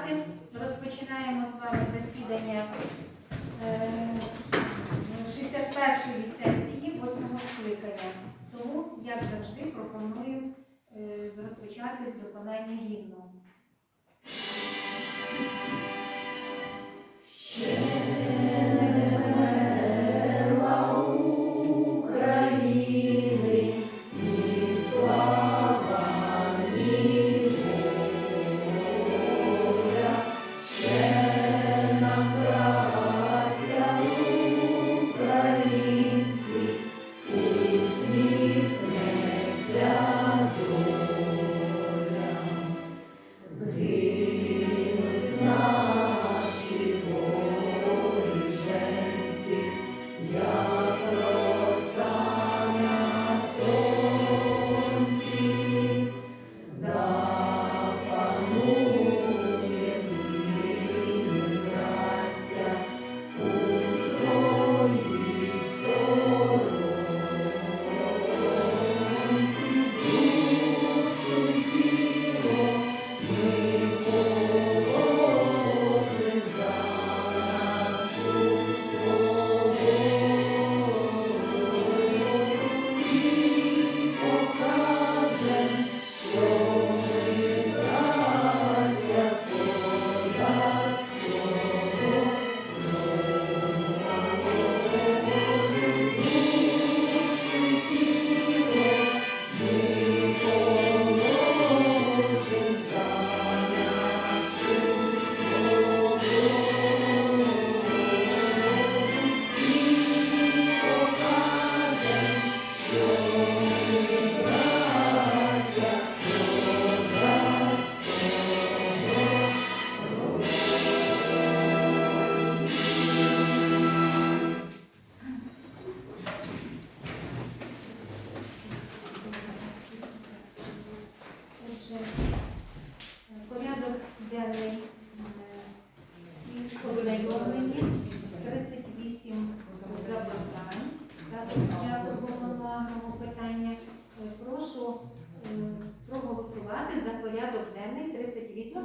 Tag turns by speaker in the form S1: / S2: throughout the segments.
S1: голосувати. Розпочинаємо з вами засідання е, 61-ї сесії 8-го скликання. Тому, як завжди, пропоную е, розпочати з виконання гімну.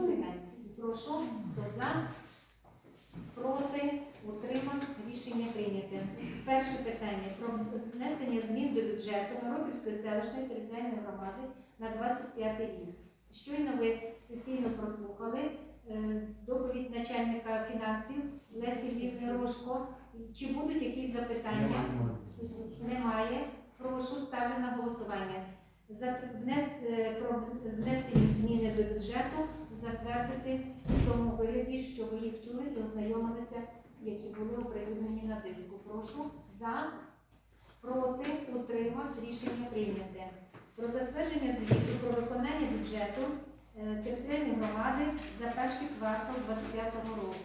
S1: 38 питань. Прошу, хто за, проти, утримався, рішення прийняте. Перше питання про внесення змін до бюджету Миропільської селищної територіальної громади на 25 рік. Щойно ви сесійно прослухали е, доповідь начальника фінансів Лесі Лівни Рожко. Чи будуть якісь запитання? Немає. Прошу ставлю на голосування. За е, про внесені зміни до бюджету затвердити в тому вигляді, що ви їх чули і ознайомилися, які були оприлюднені на диску. Прошу за, проти, утримався, рішення прийняте. Про затвердження звіту про виконання бюджету е, територіальної громади за перший квартал 2025 року.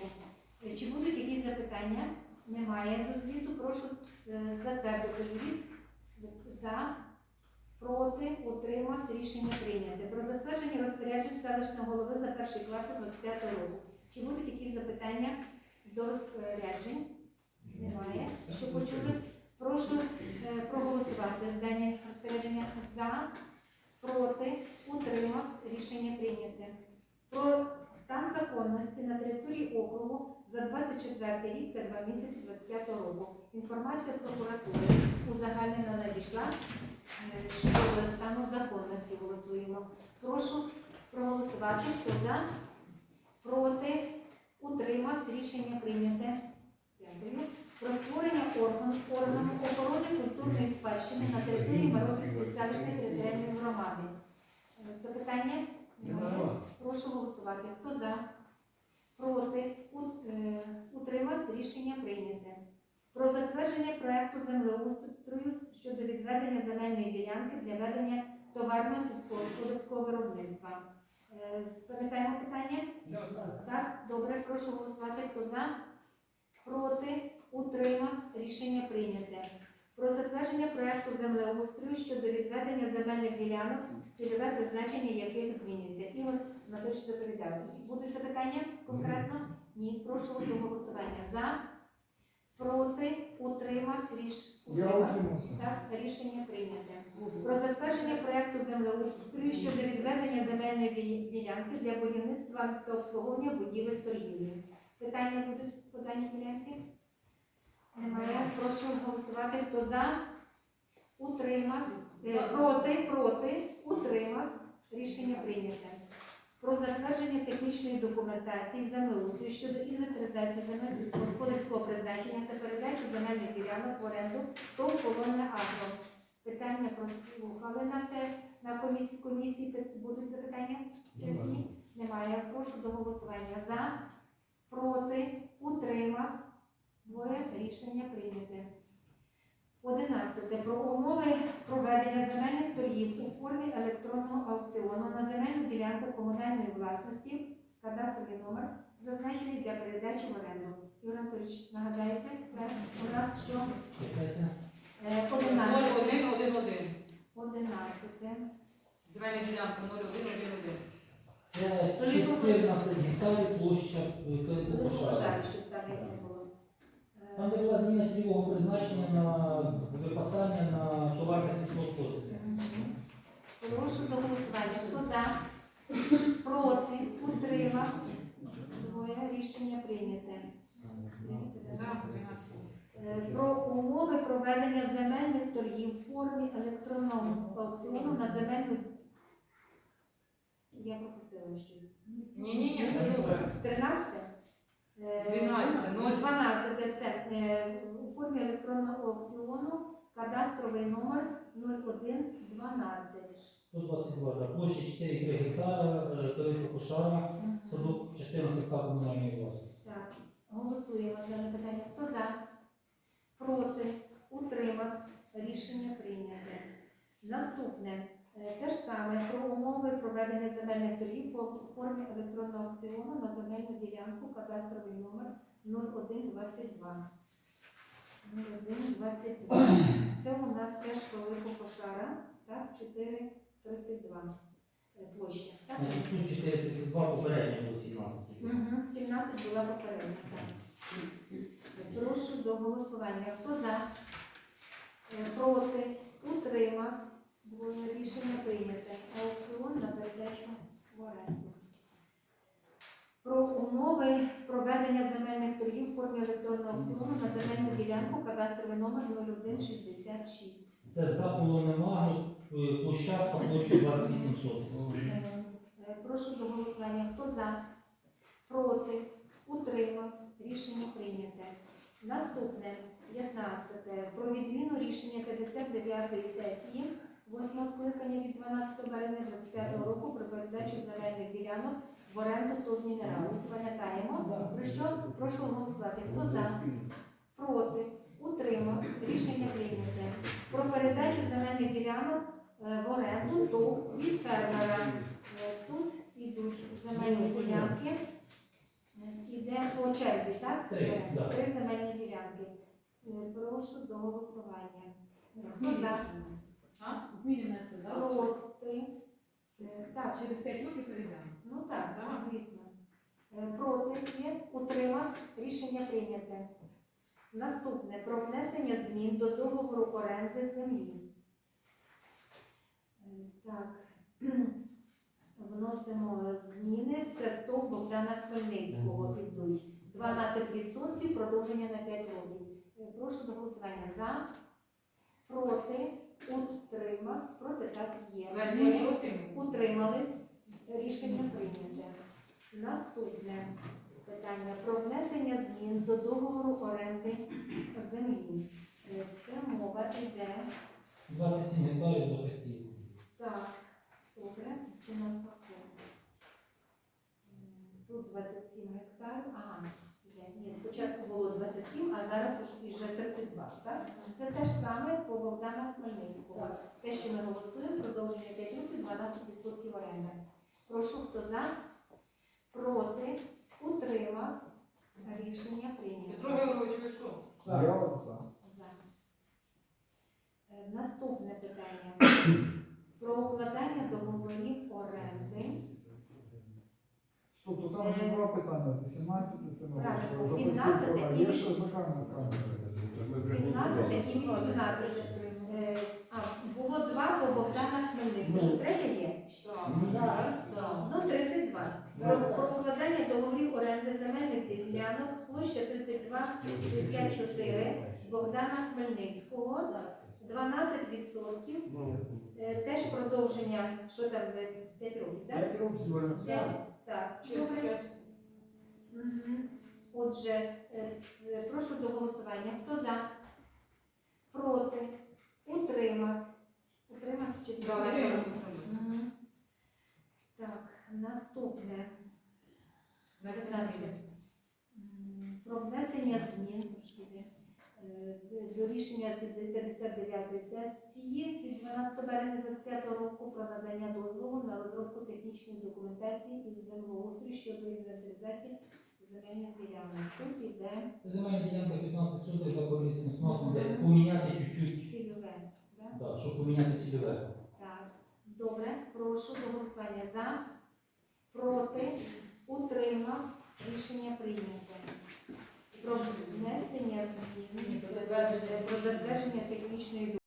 S1: Е, Чи будуть якісь запитання? Немає до звіту. Прошу е, затвердити звіт за, проти, утримався, рішення прийняте. Селищного голови за перший квартал 2025 року. Чи будуть якісь запитання до розпоряджень? Немає. Що почули? Прошу е, проголосувати дані розпорядження за, проти, утримався, рішення прийняте. Про стан законності на території округу за 24 рік та 2 місяці 25 року. Інформація прокуратури узагальнена надійшла е, щодо стану законності. Голосуємо. Прошу проголосувати. Хто за, проти, утримався, рішення прийняте. Дякую. Про створення органу, органу охорони культурної спадщини на території Мароківської селищної територіальної громади. Е, Запитання? Немає. Прошу голосувати. Хто за? Проти? Е, Утримався? Рішення прийняте. Про затвердження проекту землеустрою щодо відведення земельної ділянки для ведення товарного сільськогосподарського виробництва. Е, Пам'ятаємо питання? Так, добре, прошу голосувати. Хто за? Проти? Утримався? Рішення прийняте. Про затвердження проекту землеустрою щодо відведення земельних ділянок, цільове призначення яких змінюється. Ігор Анатолійович доповідав. Будуть запитання конкретно? Ні. Прошу до голосування. За, проти, утримався, утримався. Так, рішення прийняте. Про затвердження проекту землеустрою щодо відведення земельної ділянки для будівництва та обслуговування будівель торгівлі. Питання будуть по даній ділянці? Немає. Прошу голосувати. Хто за? Утримався. Е, Проти, проти, утримався. Рішення прийнято. Про затвердження технічної документації землеустрою щодо інвентаризації земель сільськогосподарського призначення та передачу земельних ділянок в оренду ТОВ «Колонне Агро». Питання прослухали на се на комісії. комісії. Будуть запитання? Сесії? Немає. Прошу до голосування. За, проти, утримався. Двоє рішення прийняте. 11. Про умови проведення земельних торгів у формі електронного аукціону на земельну ділянку комунальної власності, кадастровий номер, зазначений для передачі в оренду. Ігор Анатолійович, нагадаєте, це у нас що?
S2: Яка?
S1: Е, 11.
S3: 0111.
S1: 11.
S3: Земельна ділянка 0111.
S2: Це 14 гектарів площа
S1: Дуже жаль. Е,
S2: Там, де була зміна цільового призначення на з- випасання на товарне сільськогосподарське.
S1: Прошу до голосування. Хто за? Проти? Утримався? Двоє рішення прийняте. Е, Про умови проведення земельних торгів в формі електронного аукціону на земельну. Я пропустила щось.
S3: Ні, ні, ні, все добре.
S1: 13? Е,
S3: 12,
S1: ну, 12, все. Е, У формі електронного аукціону кадастровий номер 0112.
S2: 122, да. площа 4,3 гектара, Калипошара, садок, частина садка комунальної власності.
S1: Так, голосуємо за дане питання. Хто за? Проти? Утримався? Рішення прийняте. Наступне. Е, Те ж саме про проведення земельних торгів у формі електронного аукціону на земельну ділянку кадастровий номер 0122. 0122. Це у нас теж велика пошара, так, 432 е, площа. Так?
S2: Тут 432 попередньо було 17.
S1: Угу, 17 була попередня. Так. Прошу до голосування. Хто за? Е, Проти? Утримався? Двоє рішення прийняте. Аукціон на передачу в оренду. Про умови проведення земельних торгів в формі електронного аукціону на земельну ділянку кадастровий номер 0166.
S2: Це за полонемагу, площадка площа 28 соток.
S1: Е, е, Прошу до голосування. Хто за? Проти? Утримався? Рішення прийняте. Наступне, 15. Про відміну рішення 59-ї сесії 8 скликання від 12 березня 25 року про передачу земельних ділянок в оренду ТОВ «Мінерал». Пам'ятаємо? Про що? Прошу голосувати. Хто за? Проти? Утримався? Рішення прийняте. Про передачу земельних ділянок е, в оренду ТОВ від фермера. Е, Тут ідуть земельні ділянки. Е, Іде по черзі, так?
S2: Три.
S1: Три земельні ділянки. Прошу до голосування. Хто за?
S3: А?
S4: Зміни внесли, так?
S1: Проти? Е, Так,
S4: Через 5 років перейдемо.
S1: ну так,
S3: Так.
S1: звісно. Е, Проти? Є? Утримався? Рішення прийняте. Наступне. Про внесення змін до договору оренди землі. Е, Так. Вносимо зміни. Це стовп Богдана Хмельницького підуть. 12% продовження на 5 років. Е, Прошу до голосування за, проти, утримався, проти так є. Утримались. Рішення прийняте. Наступне питання про внесення змін до договору оренди землі. Е, Це мова йде
S2: 27 гектарів за постійку.
S1: так. Добре, чи навпаки? Тут 27 гектарів. Ага, йде. Ні, спочатку було 27, а зараз вже 32, так? Це те ж саме по Богдана Хмельницького. Те, що ми голосуємо, продовження 5 років, 12% оренди. Прошу, хто за? Проти? Утримався? Рішення прийнято.
S3: Петро Георгійович, ви що?
S5: За.
S1: За. Е, Наступне питання. Про укладання договорів оренди.
S5: Там вже два питання. 18 це ми
S1: Правильно,
S5: голосували.
S1: 17
S5: Запустіть,
S1: і
S5: є ще за камерами.
S1: 17 і 18. Е, А, було два по Богдана Хмельницького. Що третє є?
S5: Ну,
S3: Так.
S1: Ну, 30 Про про укладання договорів оренди земельних ділянок площа 3254 Богдана Хмельницького. 12%. Е, Теж продовження, що там, 5 років, так?
S5: П'ять років.
S1: П'ять. Так, добре.
S3: п'ять.
S1: Отже, е, прошу до голосування. Хто за? Проти? Утримався? Утримався чи. Мгм. Так, наступне. Про внесення змін е, до рішення 59-ї сесії від 12 березня 25 року про надання дозволу на розробку технічної документації із землеустрою щодо інвентаризації земельних ділянок. Тут іде
S2: Це земельна ділянка 15 сотих за королівським смаком, де поміняти чуть-чуть,
S1: цільове. Да?
S2: да, щоб поміняти цільове.
S1: Так, добре, прошу до голосування за, проти, утримався, рішення прийнято. Про внесення змін про затвердження технічної